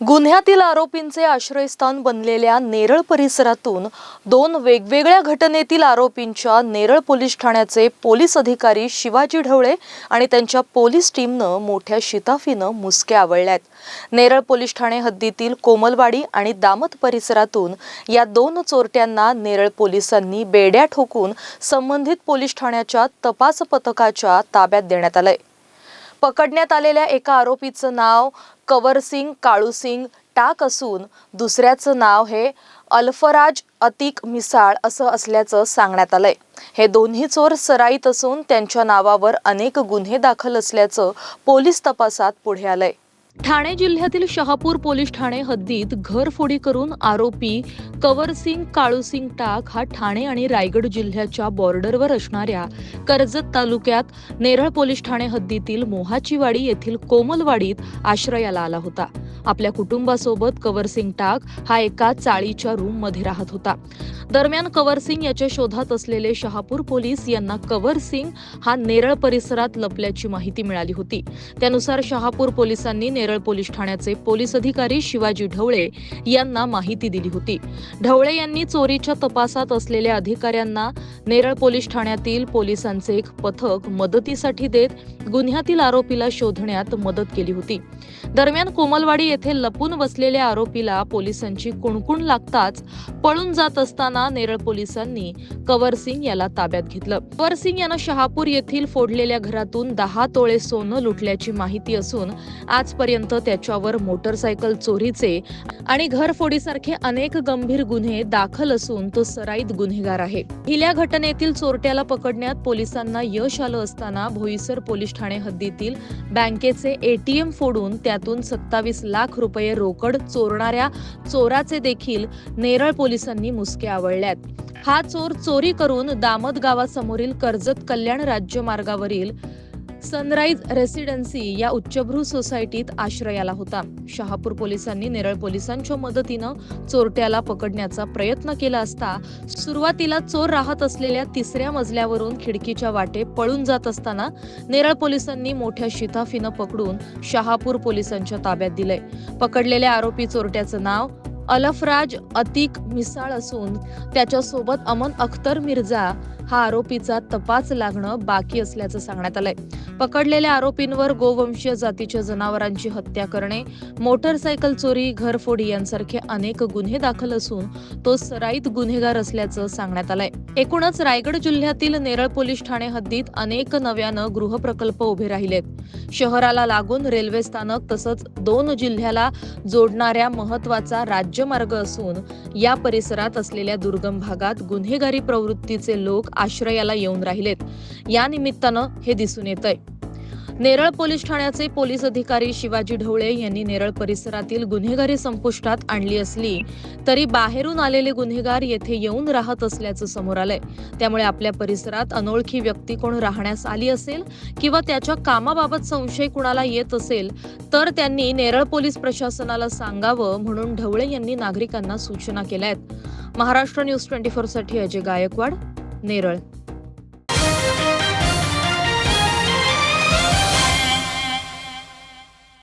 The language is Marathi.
गुन्ह्यातील आरोपींचे आश्रयस्थान बनलेल्या नेरळ परिसरातून दोन वेगवेगळ्या घटनेतील आरोपींच्या नेरळ पोलीस ठाण्याचे पोलीस अधिकारी शिवाजी ढवळे आणि त्यांच्या पोलीस टीमनं मोठ्या शिताफीनं मुसक्या आवळल्यात. नेरळ पोलीस ठाणे हद्दीतील कोमलवाडी आणि दामत परिसरातून या दोन चोरट्यांना नेरळ पोलिसांनी बेड्या ठोकून संबंधित पोलीस ठाण्याच्या तपास पथकाच्या ताब्यात देण्यात आलंय. पकडण्यात आलेल्या एका आरोपीचं नाव कवरसिंग काळूसिंग टाक असून दुसऱ्याचं नाव हे अल्फराज अतिक मिसाळ असं असल्याचं सांगण्यात आलंय. हे दोन्ही चोर सराईत असून त्यांच्या नावावर अनेक गुन्हे दाखल असल्याचं पोलीस तपासात पुढे आलंय. ठाणे जिल्ह्यातील शहापूर पोलीस ठाणे हद्दीत घरफोडी करून आरोपी कवरसिंग काळूसिंग टाक हा ठाणे आणि रायगड जिल्ह्याच्या बॉर्डरवर असणाऱ्या कर्जत तालुक्यात नेरळ पोलीस ठाणे हद्दीतील मोहाचीवाडी येथील कोमलवाडीत आश्रयाला आला होता. आपल्या कुटुंबासोबत कवरसिंग टाक हा एका चाळीच्या रूममध्ये राहत होता. दरम्यान कवरसिंग याच्या शोधात असलेले शहापूर पोलीस यांना कवरसिंग हा नेरळ परिसरात लपल्याची माहिती मिळाली होती. त्यानुसार शहापूर पोलिसांनी नेरळ पोलीस ठाण्याचे पोलीस अधिकारी शिवाजी ढवळे यांना माहिती दिली होती. ढवळे यांनी चोरीच्या तपासात असलेल्या अधिकाऱ्यांना नेरळ पोलीस ठाण्यातील पोलिसांचे एक पथक मदतीसाठी देत गुन्ह्यातील आरोपीला शोधण्यात मदत केली होती. दरम्यान कोमलवाडी येथे लपून बसलेल्या आरोपीला पोलिसांची कुणकुण लागताच पळून जात असताना नेरळ पोलिसांनी कवर सिंग याला ताब्यात घेतलं. कवर सिंग यानं शहापूर येथील फोडलेल्या घरातून दहा तोळे सोनं लुटल्याची माहिती असून आजपर्यंत त्याच्यावर मोटरसायकल चोरीचे आणि घरफोडीसारखे अनेक गंभीर गुन्हे दाखल असून तो सराईत गुन्हेगार आहे. पहिल्या घटनेतील चोरट्याला पकडण्यात पोलिसांना यश आलं असताना भोईसर पोलीस ठाणे हद्दीतील बँकेचे एटीएम फोडून त्यातून सत्तावीस लाख रुपये रोकड चोरणाऱ्या चोराचे देखील नेरळ पोलिसांनी मुसके आवळल्यात. हा चोर चोरी करून दामद गावासमोरील कर्जत कल्याण राज्य मार्गावरील सनराईज रेसिडेन्सी या उच्चभ्रू सोसायटीत आश्रयाला होता. शहापूर पोलिसांनी नेरळ पोलिसांच्या मदतीनं चोरट्याला पकडण्याचा प्रयत्न केला असता सुरुवातीला चोर राहत असलेल्या तिसऱ्या मजल्यावरून खिडकीच्या वाटे पळून जात असताना नेरळ पोलिसांनी मोठ्या शिताफीनं पकडून शहापूर पोलिसांच्या ताब्यात दिलंय. पकडलेल्या आरोपी चोरट्याचं नाव अलफराज अतिक मिसाळ असून त्याच्यासोबत अमन अख्तर मिर्झा हा आरोपीचा तपास लागणं बाकी असल्याचं सांगण्यात आलंय. पकडलेल्या आरोपींवर गोवंशीय जातीच्या जनावरांची हत्या करणे मोटरसायकल चोरी घरफोडी यांसारखे अनेक गुन्हे दाखल असून तो सराईत गुन्हेगार असल्याचं सांगण्यात आलंय. एकूणच रायगड जिल्ह्यातील नेरळ पोलीस ठाणे हद्दीत अनेक नव्यानं गृहप्रकल्प उभे राहिलेत. शहराला लागून रेल्वे स्थानक तसंच दोन जिल्ह्याला जोडणाऱ्या महत्त्वाचा राज्यमार्ग असून या परिसरात असलेल्या दुर्गम भागात गुन्हेगारी प्रवृत्तीचे लोक आश्रयाला येऊन राहिलेत. या निमित्तानं हे दिसून येत आहे नेरळ पोलीस ठाण्याचे पोलीस अधिकारी शिवाजी ढवळे यांनी नेरळ परिसरातील गुन्हेगारी संपुष्टात आणली असली तरी बाहेरून आलेले गुन्हेगार येथे येऊन राहत असल्याचं समोर आलंय. त्यामुळे आपल्या परिसरात अनोळखी व्यक्ती कोण राहण्यास आली असेल किंवा त्याच्या कामाबाबत संशय कुणाला येत असेल तर त्यांनी नेरळ पोलीस प्रशासनाला सांगावं म्हणून ढवळे यांनी नागरिकांना सूचना केल्या आहेत महाराष्ट्र न्यूज ट्वेंटी फोरसाठी अजय गायकवाड नेरळ.